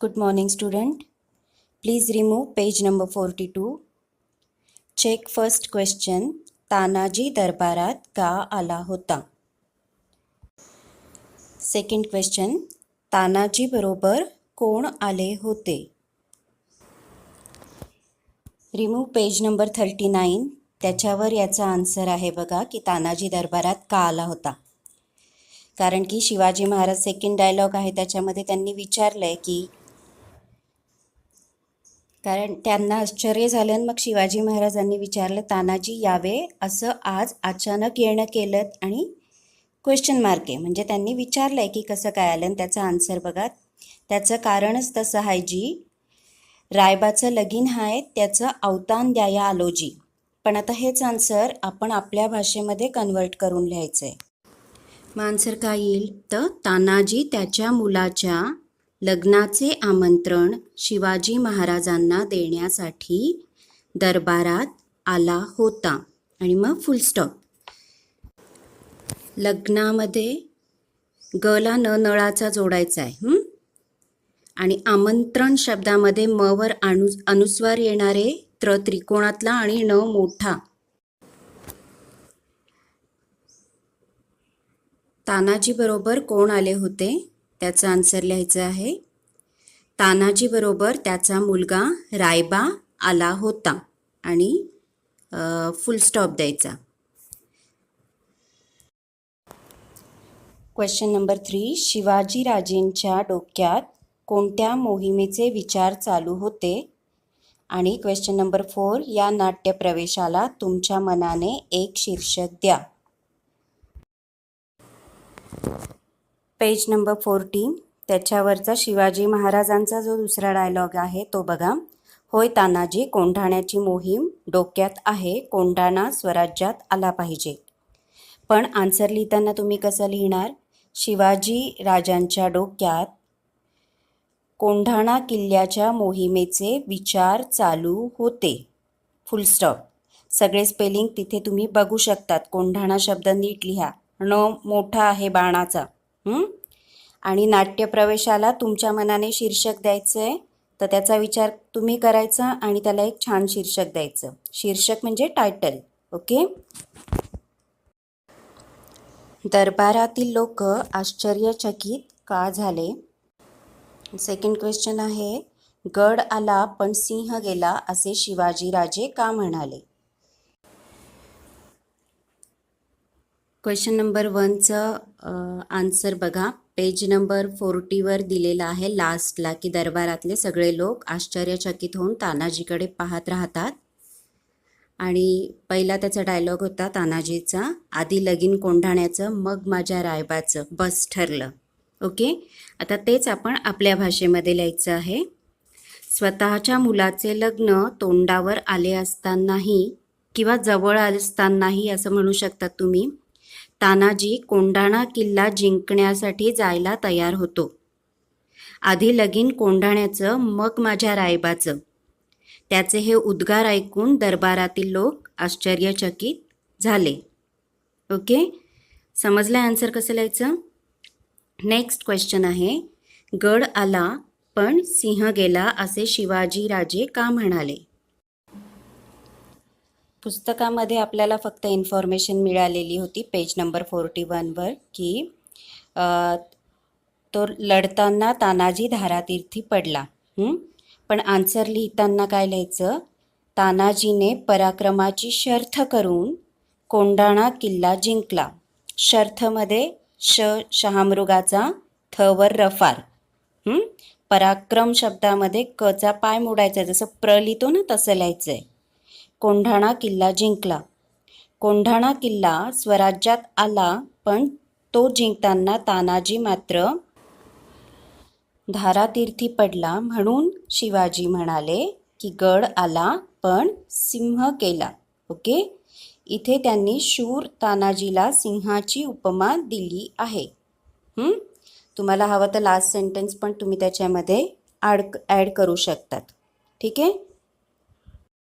Good morning, student. Please remove page number 42. Check first question. Tanaji दरबारात का आला होता सेकंड क्वेश्चन तानाजी बरोबर कोण आले होते remove page number thirty nine त्याच्यावर याचा आन्सर आहे बघा की तानाजी दरबारात का आला होता कारण की शिवाजी महाराज सेकंड डायलॉग आहे त्याच्यामध्ये त्यांनी विचारलं आहे की कारण त्यांना आश्चर्य झालं आणि मग शिवाजी महाराजांनी विचारलं तानाजी यावे? असं आज अचानक येणं केलं आणि क्वेश्चन मार्क आहे. म्हणजे त्यांनी विचारलं आहे की कसं काय आलं आणि त्याचं आन्सर बघा. त्याचं कारणच तसं आहे जी रायबाचं लगीन आहे त्याचं अवतान द्याया आलोजी पण आता हेच आन्सर आपण आपल्या भाषेमध्ये कन्वर्ट करून लिहायचं आहे मग आन्सर काय येईल? तर तानाजी त्याच्या मुलाच्या लग्नाचे आमंत्रण शिवाजी महाराजांना देण्यासाठी दरबारात आला होता. आणि मग फुल स्टॉप लग्नामध्ये गला न नळाचा जोडायचा आहे आणि आमंत्रण शब्दामध्ये म वर अनु अनुस्वार येणारे त्र त्रिकोणातला आणि न मोठा. तानाजी बरोबर कोण आले होते? त्याचं आन्सर लिहायचं आहे. तानाजीबरोबर त्याचा मुलगा रायबा आला होता आणि फुल स्टॉप द्यायचा. क्वेश्चन नंबर थ्री शिवाजीराजेंच्या डोक्यात कोणत्या मोहिमेचे विचार चालू होते? आणि क्वेश्चन नंबर फोर या नाट्य प्रवेशाला तुमच्या मनाने एक शीर्षक द्या. Page number fourteen. त्याच्यावरचा शिवाजी महाराजांचा जो दुसरा डायलॉग आहे तो बघा. होय तानाजी कोंढाण्याची मोहीम डोक्यात आहे कोंढाणा स्वराज्यात आला पाहिजे. पण आन्सर लिहिताना तुम्ही कसं लिहिणार? शिवाजी राजांच्या डोक्यात कोंढाणा किल्ल्याच्या मोहिमेचे विचार चालू होते. फुलस्टॉप सगळे स्पेलिंग तिथे तुम्ही बघू शकतात. कोंढाणा शब्द नीट लिहा. न मोठा आहे बाणाचा. आणि नाट्यप्रवेशाला तुमच्या मनाने शीर्षक द्यायचं आहे तर त्याचा विचार तुम्ही करायचा आणि त्याला एक छान शीर्षक द्यायचं. शीर्षक म्हणजे टायटल ओके दरबारातील लोक आश्चर्यचकित का झाले? सेकंड क्वेश्चन आहे गड आला पण सिंह गेला असे शिवाजीराजे का म्हणाले? क्वेश्चन नंबर वनचं आन्सर बघा. पेज नंबर फोर्टीवर दिलेला आहे लास्टला की दरबारातले सगळे लोक आश्चर्यचकित होऊन तानाजीकडे पाहत राहतात. आणि पहिला त्याचा डायलॉग होता तानाजीचा. आधी लगीन कोंढाण्याचं मग माझ्या रायबाचं. बस ठरलं. ओके आता तेच आपण आपल्या भाषेमध्ये लिहायचं आहे. स्वतःच्या मुलाचे लग्न तोंडावर आले असतानाही किंवा जवळ असतानाही असं म्हणू शकतात तुम्ही. तानाजी कोंढाणा किल्ला जिंकण्यासाठी जायला तयार होतो. आधी लगीन कोंढाण्याचं मग माझ्या रायबाचं. त्याचे हे उद्गार ऐकून दरबारातील लोक आश्चर्यचकित झाले. ओके? समजलं आन्सर कसं लिहायचं? नेक्स्ट क्वेश्चन आहे गड आला पण सिंह गेला असे शिवाजीराजे का म्हणाले? पुस्तकामध्ये आपल्याला फक्त इन्फॉर्मेशन मिळालेली होती पेज नंबर फोर्टी वनवर की तो लढताना तानाजी धारातीर्थी पडला. पण आन्सर लिहिताना काय लिहायचं? तानाजीने पराक्रमाची शर्थ करून कोंडाणा किल्ला जिंकला. शर्थमध्ये श शहामृगाचा थवर रफार. पराक्रम शब्दामध्ये कचा पाय मोडायचा जसं प्र लिहितो ना तसं लिहायचं आहे कोंढाणा किल्ला जिंकला. कोंढाणा किल्ला स्वराज्यात आला पण तो जिंकताना तानाजी मात्र धारातीर्थी पडला म्हणून शिवाजी म्हणाले की गड आला पण सिंह केला. ओके? इथे त्यांनी शूर तानाजीला सिंहाची उपमा दिली आहे. तुम्हाला हवं तर लास्ट सेंटेन्स पण तुम्ही त्याच्यामध्ये ॲड ॲड करू शकतात. ठीक आहे?